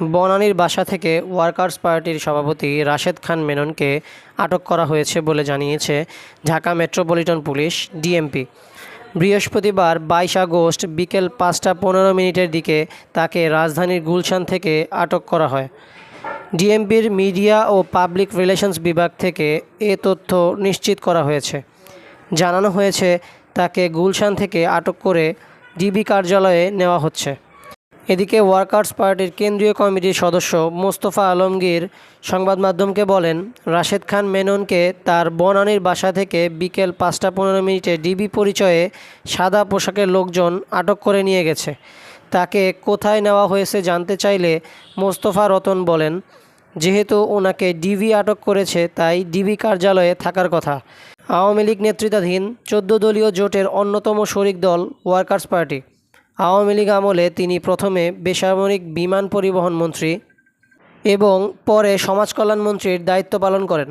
বনানীর বাসা থেকে ওয়ার্কার্স পার্টির সভাপতি রাশেদ খান মেননকে আটক করা হয়েছে বলে জানিয়েছে ঢাকা মেট্রোপলিটন পুলিশ, ডিএমপি। বৃহস্পতিবার বাইশ আগস্ট বিকেল পাঁচটা পনেরো মিনিটের দিকে তাকে রাজধানীর গুলশান থেকে আটক করা হয়। ডিএমপির মিডিয়া ও পাবলিক রিলেশনস বিভাগ থেকে এ তথ্য নিশ্চিত করা হয়েছে। জানানো হয়েছে, তাকে গুলশান থেকে আটক করে ডিবি কার্যালয়ে নেওয়া হচ্ছে। এদিকে ওয়ার্কার্স পার্টির কেন্দ্রীয় কমিটির সদস্য মোস্তফা আলমগীর সংবাদ মাধ্যমকে বলেন, রাশেদ খান মেননকে তার বনানীর বাসা থেকে বিকেল পাঁচটা পনেরো মিনিটে ডিবি পরিচয়ে সাদা পোশাকের লোকজন আটক করে নিয়ে গেছে। তাকে কোথায় নেওয়া হয়েছে জানতে চাইলে মোস্তফা রতন বলেন, যেহেতু ওনাকে ডিবি আটক করেছে, তাই ডিবি কার্যালয়ে থাকার কথা। আওয়ামী লীগ নেতৃত্বাধীন চোদ্দ দলীয় জোটের অন্যতম শরিক দল ওয়ার্কার্স পার্টি। আওয়ামী লীগ আমলে তিনি প্রথমে বেসামরিক বিমান পরিবহন মন্ত্রী এবং পরে সমাজকল্যাণ মন্ত্রীর দায়িত্ব পালন করেন।